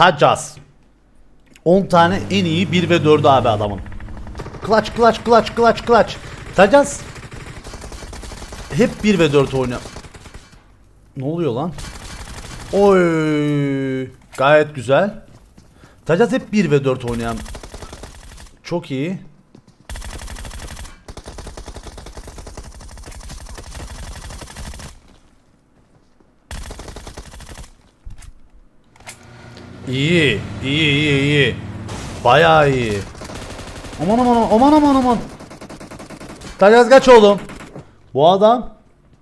Tacaz. 10 tane en iyi 1 ve 4'ü abi adamın. Clutch clutch clutch clutch clutch. Tacaz. Hep 1 ve 4 oynuyor. Ne oluyor lan? Oy. Gayet güzel. Tacaz hep 1 ve 4 oynayan. Çok iyi. İyi, iyi, iyi, iyi. Bayağı iyi. Aman aman aman aman aman. Tayyaz kaç oğlum. Bu adam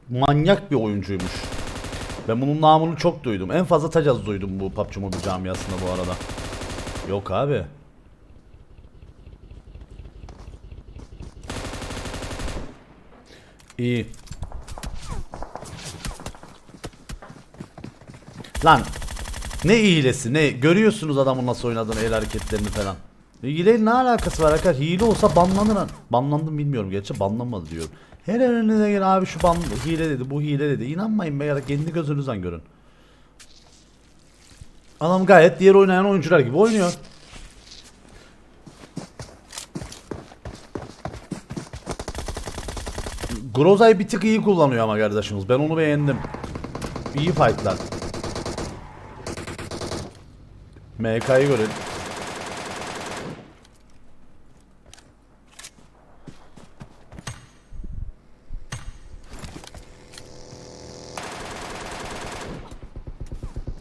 manyak bir oyuncuymuş. Ben bunun namını çok duydum. En fazla Tacaz duydum bu PUBG Mobile camiasında bu arada. Yok abi. İyi. Lan ne hilesi ne görüyorsunuz adamın nasıl oynadığını el hareketlerini falan. Hileyle ne alakası var arkadaş? Hile olsa banlanır. lan. Banlandım bilmiyorum gerçi banlanmadı diyorum. Her önüne gel abi şu ban hile dedi bu hile dedi. İnanmayın be ya da kendi gözünüzden görün. Adam gayet diğer oynayan oyuncular gibi oynuyor. Groza'yı bir tık iyi kullanıyor ama kardeşimiz. Ben onu beğendim. İyi fightlar. MK'yı görelim.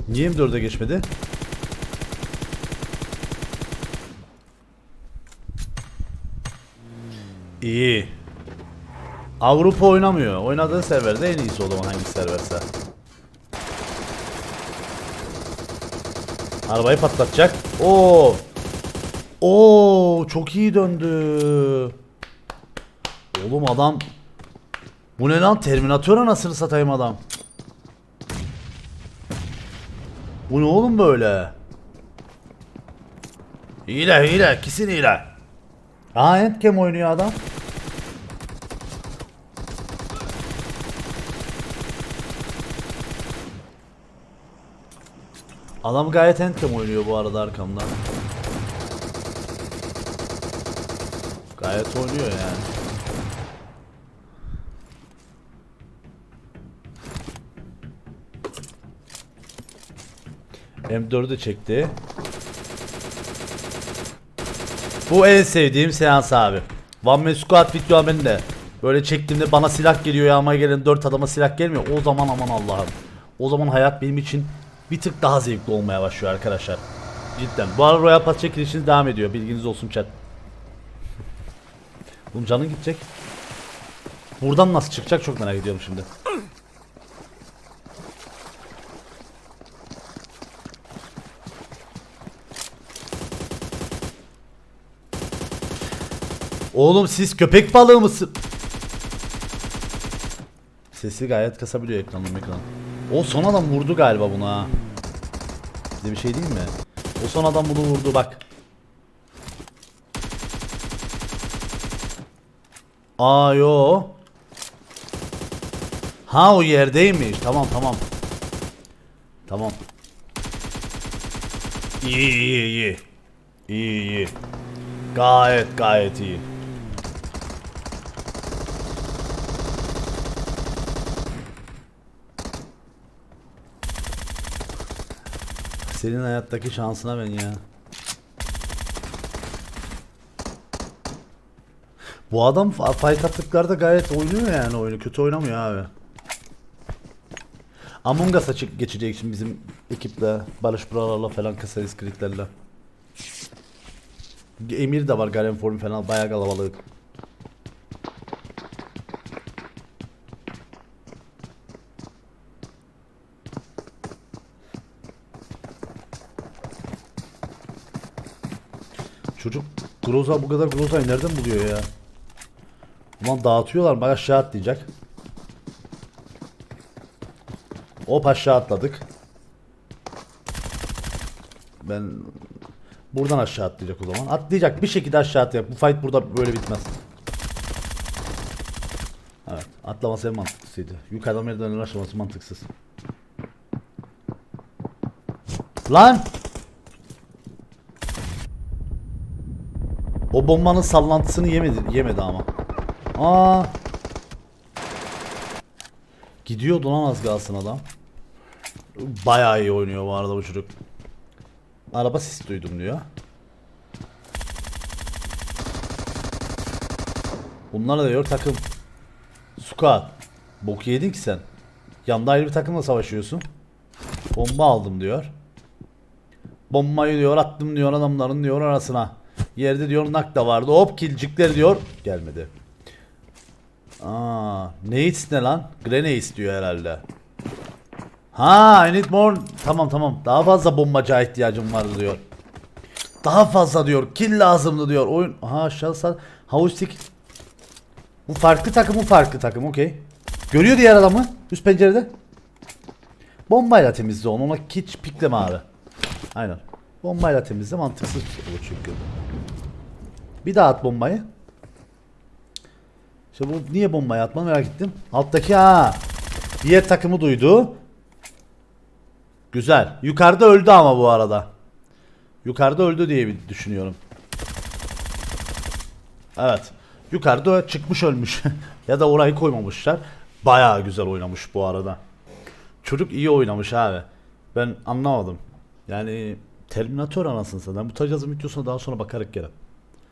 Niye M4'e geçmedi? İyi. Avrupa oynamıyor. Oynadığı serverde en iyisi o zaman hangi serverse. Arabayı patlatacak. Oo. Oo, çok iyi döndü. Oğlum adam Bu ne lan? Terminator anasını satayım adam. Bu ne oğlum böyle? Hile hile kesin hile. Aa Endgame oynuyor adam. Adam gayet Endgame oynuyor bu arada arkamdan. Gayet oynuyor yani. M4'ü çekti. Bu en sevdiğim seans abi. One Man Squad video de. Böyle çektiğimde bana silah geliyor yağmaya gelen 4 adama silah gelmiyor. O zaman aman Allah'ım. O zaman hayat benim için bir tık daha zevkli olmaya başlıyor arkadaşlar. Cidden. Bu arada Royal Pass çekilişiniz devam ediyor. Bilginiz olsun chat. Bunun canı gidecek. Buradan nasıl çıkacak çok merak ediyorum şimdi. Oğlum siz köpek balığı mısın? Sesi gayet kasabiliyor ekranım ekran. O son adam vurdu galiba buna. Size bir şey değil mi? O son adam bunu vurdu bak. Aa yo. Ha o yerdeymiş. Tamam tamam. Tamam. İyi iyi iyi. İyi iyi. Gayet gayet iyi. Senin hayattaki şansına ben ya. Bu adam fa- fight attıklarda gayet oynuyor yani oyunu. Kötü oynamıyor abi. Among Us'a geçecek şimdi bizim ekiple, Barış Buralarla falan kısa iskritlerle. Emir de var Garen Form falan bayağı kalabalık. Çocuk Groza bu kadar Groza'yı nereden buluyor ya? Ulan dağıtıyorlar bak aşağı atlayacak. Hop aşağı atladık. Ben buradan aşağı atlayacak o zaman. Atlayacak bir şekilde aşağı atlayacak. Bu fight burada böyle bitmez. Evet atlaması en mantıklısıydı. Yukarıdan merdivenler aşaması mantıksız. Lan! O bombanın sallantısını yemedi, yemedi ama. Aa. Gidiyordu lan az kalsın adam. Bayağı iyi oynuyor bu arada bu çocuk. Araba sesi duydum diyor. Bunlar da diyor takım. Suka. Bok yedin ki sen. Yanda ayrı bir takımla savaşıyorsun. Bomba aldım diyor. Bombayı diyor attım diyor adamların diyor arasına. Yerde diyor nak da vardı. Hop kilcikler diyor. Gelmedi. Aa, Nades ne lan? Grenades diyor herhalde. Ha, I need more. Tamam tamam. Daha fazla bombacıya ihtiyacım vardı diyor. Daha fazla diyor. Kill lazımdı diyor. Oyun. Aha aşağısı. Havustik. Bu farklı takım bu farklı takım. Okey. Görüyor diğer adamı. Üst pencerede. Bombayla temizle onu. Ona hiç pikleme abi. Aynen. Bombayla temizle mantıksız olur çünkü. Bir daha at bombayı. İşte bu niye bombayı atmadı merak ettim. Alttaki ha. Diğer takımı duydu. Güzel. Yukarıda öldü ama bu arada. Yukarıda öldü diye bir düşünüyorum. Evet. Yukarıda çıkmış ölmüş. ya da orayı koymamışlar. Bayağı güzel oynamış bu arada. Çocuk iyi oynamış abi. Ben anlamadım. Yani Terminator anasını satayım. Bu tarz yazım videosuna daha sonra bakarak gelen.